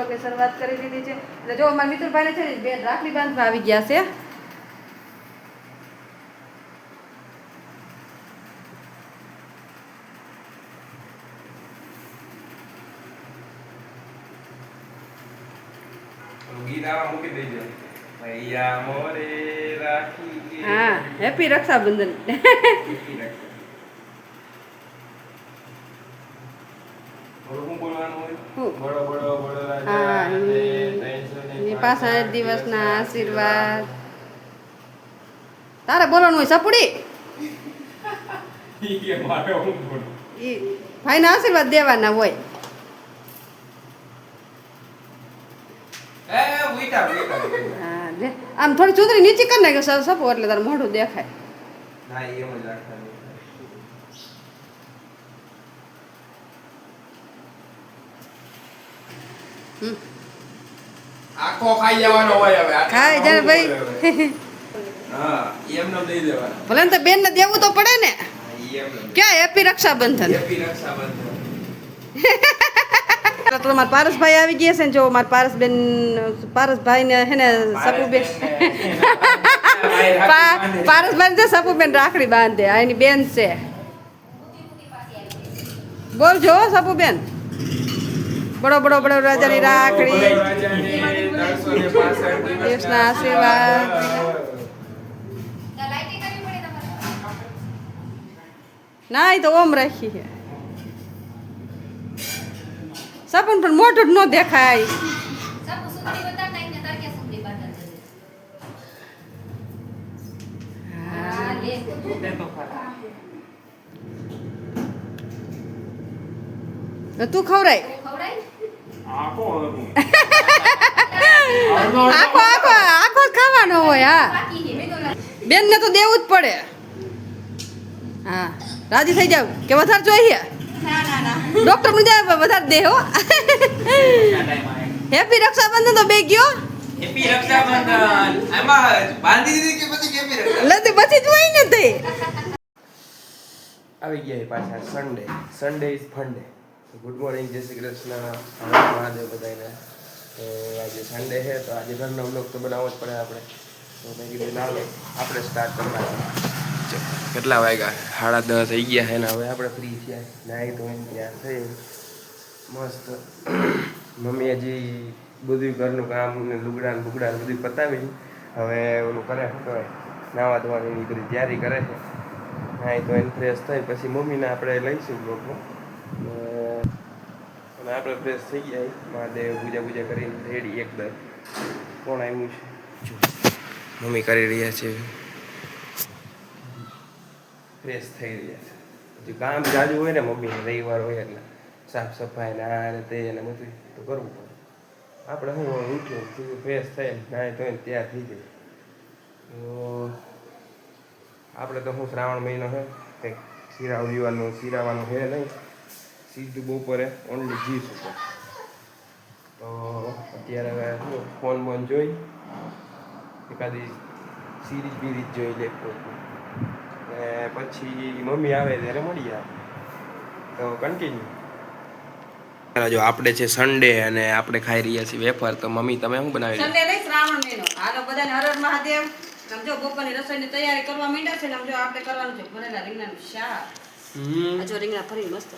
બ્લોગની શરૂઆત કરી દીધી છે. એટલે જો અમારા મિત્રભાઈને છે ને બેન રાખડી બાંધવા આવી ગયા છે. હા હેપી રક્ષાબંધન. ઓલું બોલવાનું હોય? ને દિવસના આશીર્વાદ. તારે બોલવાનું હોય સપડી? ભાઈના આશીર્વાદ દેવાના હોય. આમ થોડી ચૂંદડી નીચે કરી નાખે સ- સપો એટલે તારું મોઢું દેખાય. ના ઈ એમ જ રાખવાનું હમ. આખો ખાઈ જવાનો હોય હવે. ખાઈ જાય ભાઈ. હા એમને દઈ દેવાના. ભલે તો બેન ને દેવું તો પડે ને. ક્યાં હેપી રક્ષાબંધન? હેપી રક્ષાબંધન. તો મારા પારસભાઈ આવી ગયા છે ને જો મારા પારસબેન પારસભાઈ ને હે ને સપુબેન પારસભાઈ ને સપુબેન રાખડી બાંધે. આ એની બેન છે. બોલ જો સપુબેન. બડો બડો બડો રાજાની રાખડી. દેશના આશીર્વાદ. ના એ તો ઓમ રાખી છે. સપન પણ મોટું જ ન દેખાય. તો તું ખવડાય. આખો આખો આખો ખાવાનો હોય હા. બેન ને તો દેવું જ પડે. હા રાજી થઈ જાવ કે વધારે જોઈએ ડોક્ટરનું જાય વધારે દે હો. હેપી રક્ષાબંધન તો બે ગયો. હેપી રક્ષાબંધન. એમાં બાંધી દીધી કે પછી હેપી રક્ષા લતી પછી જ હોય ને તે. આવી ગયા પાછા Sunday Sunday is funday good morning Jai Shri Krishna. Mahadev બધાને તો આજે સન્ડે છે, તો આજે ઘરનો બ્લોગ તો બનાવવો જ પડે આપણે. તો મેં કીધું, ના આપણે સ્ટાર્ટ કરવા કેટલા વાગ્યા? સાડા દસ થઈ ગયા છે ને, હવે આપણે ફ્રી થયા. નાહી તો ત્યાં થઈ મસ્ત. મમ્મી હજી બધું ઘરનું કામ ને લુગડા ને બુગડા બધું પતાવી હવે ઓલું કરે, શું કહેવાય, નાવા ધોવાની એની બધી તૈયારી કરે છે. હા એ તો ફ્રેશ થઈ, પછી મમ્મીને આપણે લઈશું બ્લોગમાં અને આપણે ફ્રેશ થઈ ગયા મહાદેવ પૂજા પૂજા કરીને રેડી એકદમ કોણ આવ્યું છે? મમ્મી કરી રહ્યા છે. ફ્રેશ થઈ રહ્યા છે. હજી કામ જાજુ હોય ને મમ્મી રવિવાર હોય એટલે સાફ સફાઈ ને આ ને તે ને બધું તો કરવું પડે. આપણે ઉઠીએ સીધું ફ્રેશ થાય નાય તો તૈયાર થઈ જાય તો આપણે તો શું શ્રાવણ મહિનો છે? કંઈક શિરાવ દીવાનું શિરાવાનું છે નહીં? સીધું બપોરે ઓનલી જીસ ઉપર તો અત્યારે હવે ફોન બોન જોઈ એકાદી સિરીઝ બીરીજ જોઈ લે ને પછી મમ્મી આવે ત્યારે મળી આવે તો કન્ટિન્યુ જો આપણે છે સન્ડે અને આપણે ખાઈ રહ્યા છીએ વેફર તો મમ્મી તમે શું બનાવી સન્ડે નહીં શ્રાવણ મહિનો. હાલો બધાને હર હર મહાદેવ. સમજો બપોરની રસોઈની તૈયારી કરવા માંડ્યા છે ને આમ આપણે કરવાનું છે ભરેલા રીંગણાનું શાક. હમ. આ જો રીંગણા ફરી મસ્ત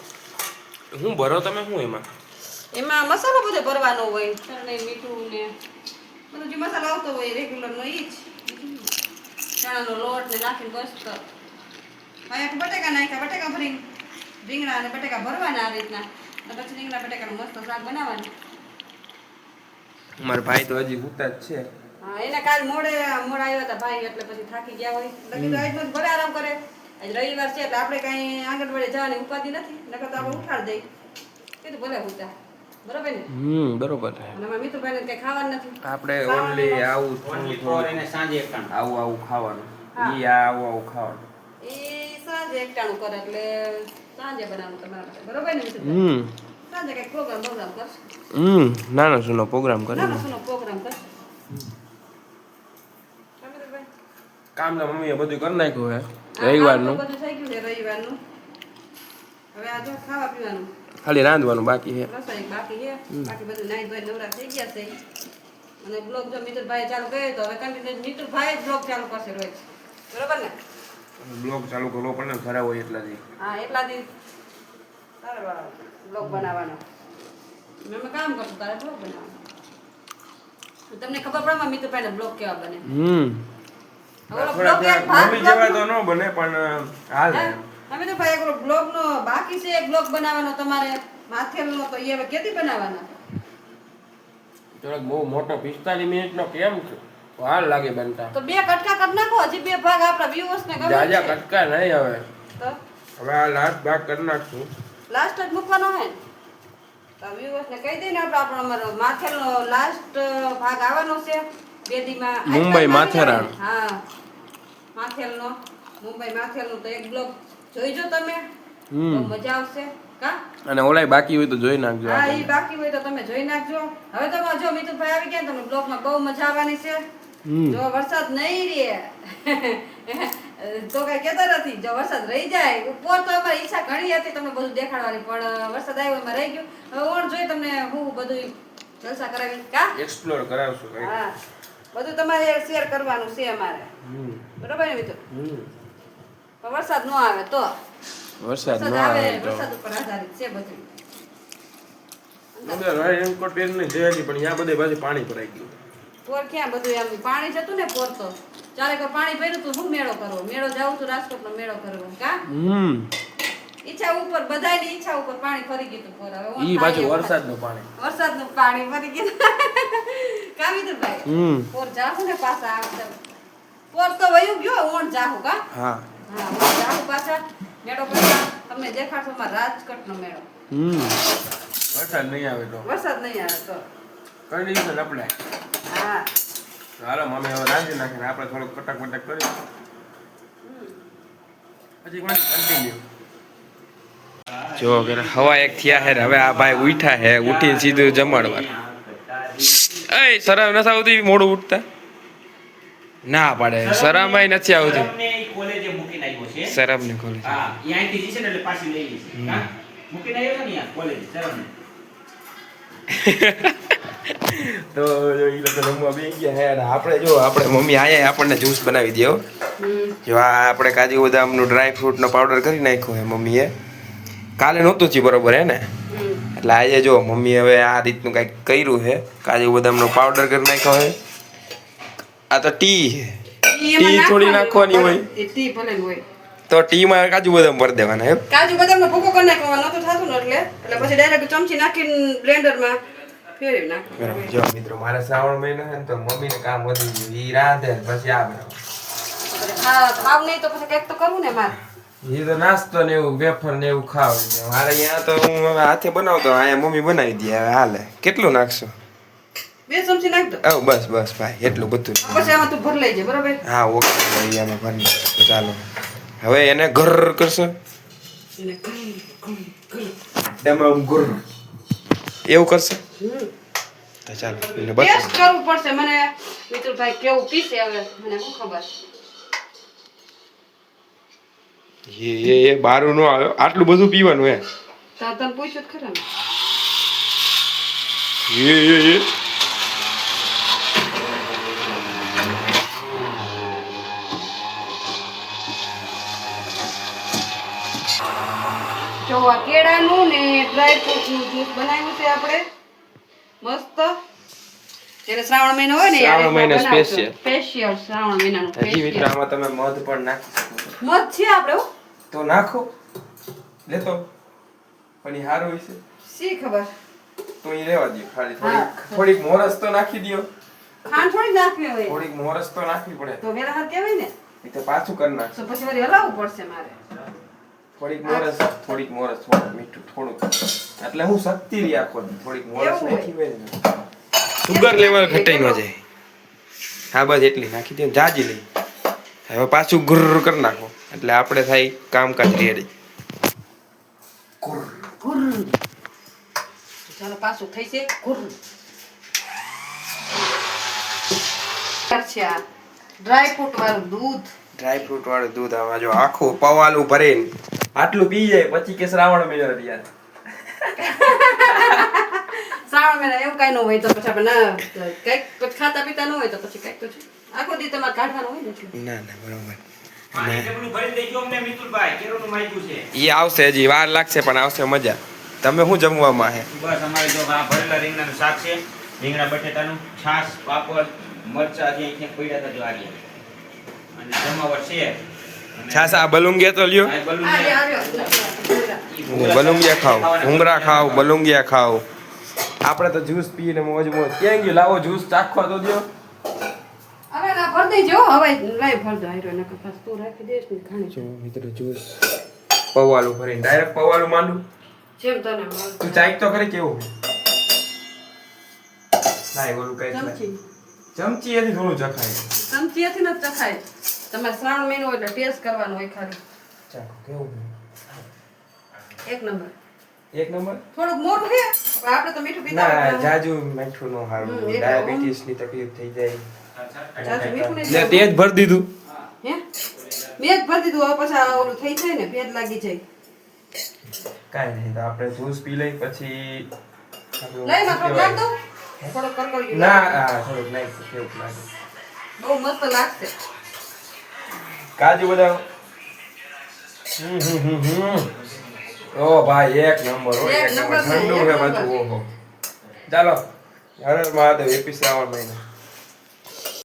શું ભરો તમે શું એમાં? એમાં મસાલો બધો ભરવાનો હોય ચટણી મીઠું ને બધું જે મસાલો આવતો હોય રેગ્યુલર નો ઈ જ. ચણાનો લોટ ને નાખીને બસ તો પાયા બટેકા નાખ્યા બટેકા ભરીને રીંગણા અને બટેકા ભરવાના આ રીતના. પછી રીંગણા બટેકાનું મસ્ત શાક બનાવવાનું. મારા ભાઈ તો હજી ઉતા જ છે. હા એને કાલ મોડે મોડા આવ્યા હતા ભાઈ એટલે પછી થાકી ગયા હોય. તો કીધું આજનો ભલે આરામ કરે. આજ રવિવાર છે એટલે આપણે કાંઈ આંગણવાડી જવાની ઉપાધિ નથી નકર તો આપણે ઉઠાડ દઈ કીધું ભલે હુતા. બરોબર ને? હમ બરોબર અને મિત્રભાઈને કંઈ ખાવાનું નથી. આપણે ઓનલી આવું સાંજે થોડું આવું આવું ખાવાનું. હા. ઈ આવું આવું ખાવાનું. એ સાંજે એકટાણું કરે એટલે સાંજે બનાવવાનું તમારા માટે. બરોબર ને હમ. સાંજે કંઈક પ્રોગ્રામ પ્રોગ્રામ કરશું? હમ નાનો સુનો પ્રોગ્રામ નાનો કરીને સુનો પ્રોગ્રામ કરશું? કામ તો મમ્મીએ બધું કરી નાખ્યું હે. રવિવારનું? ખાલી રાંધવાનું બાકી છે. રસોઈ બાકી છે. બાકી બધું નાઈ ધોઈ નવરા થઈ ગયા છે. અને બ્લોગ જો મિતુલભાઈ ચાલુ કર્યો તો હવે કન્ટિન્યુ મિતુલભાઈ જ બ્લોગ ચાલુ કરશે રોજ. બરોબર ને? બ્લોગ ચાલુ કરવો પડે ને ખરાબ હોય એટલાથી. હા એટલા દી તારે બ્લોગ બનાવવાનો. મેં કામ કરશું તારે બ્લોગ બનાવવાનો. તમને ખબર પડે માં મિતુલભાઈને બ્લોગ કેવા બને? હમ. મમ્મી જેવા તો ન બને પણ હાલે. અમે તો ભાઈ એક બ્લોગ નો બાકી છે એક બ્લોગ બનાવવાનો તમારે માથેલ તો એ હવે કેદી બનાવવાના? થોડોક બહુ મોટો પિસ્તાલીસ મિનિટ કેમ છે? વાર લાગે બનતા. તો બે કટકા કરી નાખો હજી બે ભાગ આપણા વ્યુઅર્સ ને ગમે જાજા કટકા નહીં હવે. તો? હવે આ લાસ્ટ ભાગ કરી નાખશું. લાસ્ટ જ મૂકવાનો હે? તો વ્યુઅર્સ ને કહી દઈને આપણે આપણો અમારો માથેલ નો લાસ્ટ ભાગ આવવાનો છે. મુંબઈ માથેરાન. હા. માથેલનો મુંબઈ માથેલનો તો એક બ્લોગ જોઈજો તમે. હમ. મજા આવશે. કા? અને ઓલાય બાકી હોય તો જોઈ નાખજો હા એ બાકી હોય તો તમે જોઈ નાખજો. હવે તો જો મિતુભાઈ આવી ગયા તમને તમે બ્લોગમાં બહુ મજા આવવાની છે. જો વરસાદ નહીં રહે. તો કઈ કેતા નથી. જો વરસાદ રહી જાય ઉપર તો અમારી ઈચ્છા ઘણી હતી તમને બધું દેખાડવાની પણ વરસાદ આવ્યો એમાં રહી ગયું. હવે ઓણ જોઈ તમને હું બધું જલસા કરાવી. કા? એક્સપ્લોર કરાવશું હા. બધું તમારે શેર કરવાનું છે અમારે. બરોબર ને મિત્રો? પણ વરસાદ ન આવે તો. વરસાદ ન આવે વરસાદ ઉપર આધારિત છે બધું. અંદર રેનકોટ પહેરીને જયેલી પણ ત્યાં બધે બાજુ પાણી ભરાઈ ગયું. પોર ક્યાં બધું એમ? પાણી જતું ને પોર તો. ચારે કોઈ પાણી ભર્યું તું શું મેળો કરવો? મેળો જાવું તું રાજકોટ નો મેળો કરવો કા? હમ. ઈચ્છા ઉપર બધાની ઈચ્છા ઉપર પાણી ફરી ગયું તું પોર. હવે ઈ પાછું વરસાદનું પાણી. વરસાદનું પાણી ફરી ગયું. કાવી ભાઈ હમ. પોર જાહુ ને પાછા આ વખતે. પોર તો વયું ગયો ઓણ જાહુ કા? હા. હા જાહુ પાછા. મેળો કરતા તમને દેખાડશો માં રાજકોટનો મેળો. હમ. વરસાદ નહીં આવે તો. વરસાદ નહીં આવે તો. કન્ડિશન અપ્લાય હા. હાલો મમ્મી હવે રાંધી નાખીને આપણે થોડુંક કટક બટક કરી પછી કન્ટિન્યુ જો હવા એક થયા હે હવે આ ભાઈ ઉઠા હે ઉઠીને સીધું જમાડવા. એ શરમ નથી આવતી મોડું ઉઠતા? ના પાડે શરમ નથી આવતી. શરમ ને કોલેજ. તો જો ઈ લોકો રમવા બેસી ગયા હે અને આપણે જો આપણે મમ્મી આયા આપણને જ્યુસ બનાવી દે જો આ આપણે કાજુ બદામનું ડ્રાય ફ્રૂટનો પાવડર કરી નાખ્યો હે મમ્મીએ. કાલે નહોતું થયું બરોબર હે ને? એટલે આજે જો મમ્મી હવે આ રીતનું કંઈક કર્યું છે કાજુ બદામનો પાવડર કરી નાખ્યો છે. આ તો ટી છે. ટી થોડી નાખવાની હોય. તો ટી ભલે હોય. તો ટીમાં કાજુ બદામ ભરી દેવાના એમ? કાજુ બદામનો ભૂકો કરી નાખવાનો નહોતું થાતું ને એટલે. એટલે પછી ડાયરેક્ટ ચમચી નાખીને ફેરવી નાખવાનું. જો મિત્રો મારે શ્રાવણ મહિનો છે ને તો મમ્મીને કામ વધી ગયું ઈ રાંધે પછી આ બનાવે. હા ખાવ નહીં તો પછી કંઈક તો કરવું ને મારે. એ તો નાસ્તો ને એવું વેફર ને એવું ખાવ મારે અહીંયા તો હું હવે હાથે બનાવતો અહીંયા મમ્મી બનાવી દે હવે હાલે. કેટલું નાખશો? બે ચમચી નાખ દો. બસ બસ ભાઈ એટલું બધું પછી આમાં તું ભર લઈ જાય બરાબર? હા ઓકે ભાઈ આમાં ભરી નાખો. ચાલો. હવે એને ઘર કરશો. એમાં ગુર એવું કરશે? તો ચાલો એને બસ કરવું પડશે મને મિત્રભાઈ કેવું પીશે હવે મને શું ખબર? એ એ એ બારું નો આવ્યો આટલું બધું પીવાનું એ તને પૂછ્યું ખરા એ એ એ. જો આ કેળાનું ને ડ્રાય ફ્રૂટનું જ્યુસ બનાવ્યું છે આપણે. મસ્ત. જ્યારે શ્રાવણ મહિનો હોય ને શ્રાવણ મહિનો સ્પેશિયલ સ્પેશિયલ શ્રાવણ મહિનાનું હજી મિત્રો આમાં તમે મધ પણ નાખો. મધ છે આપણો તો નાખો. લેતો. પણ ઈ સારું હશે. શી ખબર? તો ઈ રેવા દો ખાલી થોડીક થોડીક મોરસ તો નાખી દો ખાંડ થોડી નાખવી હોય. થોડીક મોરસ તો નાખવી પડે. તો વેલા હાથ કહેવાય ને. એ તો પાછું કરી નાખ તો પછી વળી હલાવવું પડશે મારે. થોડીક મોરસ થોડીક મોરસ થોડું મીઠું થોડુંક. એટલે હું શક્તિ રી આખો થોડીક મોરસ નાખી હોય ને. સુગર લેવલ ઘટાઈ ન જાય હા બસ એટલી નાખી દે જાજી લઈ. હવે પાછું ગુર્ર કરી નાખો. એટલે આપણે થાય કામકાજ રેડી ગુર ચાલો પાછું થઈ છે ગુર. છે આ. ડ્રાય ફ્રૂટ વાળું દૂધ. ડ્રાય ફ્રૂટ વાળું દૂધ આમાં જો આખું પવાલું ભરીને આટલું પી જાય પછી કે શ્રાવણ મહિનો રહ્યા. શ્રાવણ મહિના એવું કાંઈ ન હોય તો પછી આપણે ના કંઈક પછી ખાતા પીતા ન હોય તો પછી કંઈક તો છે. આખો દી તમારે કાઢવાનો હોય ને ના ના બરોબર. પાણી ડબલું ભરી દેજો અમને મિતુલભાઈ કેરોનું માગ્યું છે. એ આવશે હજી વાર લાગશે પણ આવશે મજા. તમે શું જમવામાં હે? બસ અમારે જો આ ભરેલા રીંગણાનું શાક છે રીંગણા બટેટાનું છાશ પાપડ મરચા જે અહીંયા પડ્યા હતા જો આગળ અને જમાવટ છે. છાસ આ બલુંગિયા તો લ્યો. બલુંગિયા. ખાવ ભૂંગળા ખાવ બલુંગિયા ખાવ આપણે તો જ્યુસ પીને મોજ મોજ ક્યાં ગયું? લાવો જ્યુસ ચાખવા તો દો હવે ના ભર દેજો. હવે લઈ ભર દો આયરો ને કપાસ તું રાખી દેશ ને ખાણી. જો મિત્રો જ્યુસ. પૌવાલું ભરીને ડાયરેક્ટ પૌવાલું માંડું. જેમ તને. તું ચાઈક તો ખરી કેવું? લાઈ ઓલું કઈ ચમચી. ચમચી. એથી થોડું ચખાય ચમચી એથી ન ચખાય તમારે શ્રાવણ મહિનો હોય એટલે ટેસ્ટ કરવાનો હોય ખાલી. ચાખો કેવું? એક નંબર. એક નંબર? થોડુંક મોટું છે આપણે તો મીઠું પીતા ના જાજુ મીઠું નો હારું ડાયાબિટીસની તકલીફ થઈ જાય. જાજુ મીઠું લે તે જ ભરી દીધું. હે? મેં જ ભરી દીધું હવે પછી ઓલું થઈ જાય ને પેટ લાગી જાય. કાઈ નહીં તો આપણે જ્યુસ પી લઈ પછી લઈ માં શું થોડું નાખ કહેવાય? થોડું કરકરિયું ના. આ થોડુંક કેવું લાગે. બહુ મસ્ત લાગશે. કાજુ બદામ. હમ હમ હમ હમ. ઓ ભાઈ એક નંબર હોય એક નંબર. ઠંડુ છે નંબર. ઓહો. ચાલો હર મહાદેવ એપી શ્રાવણ મહિના.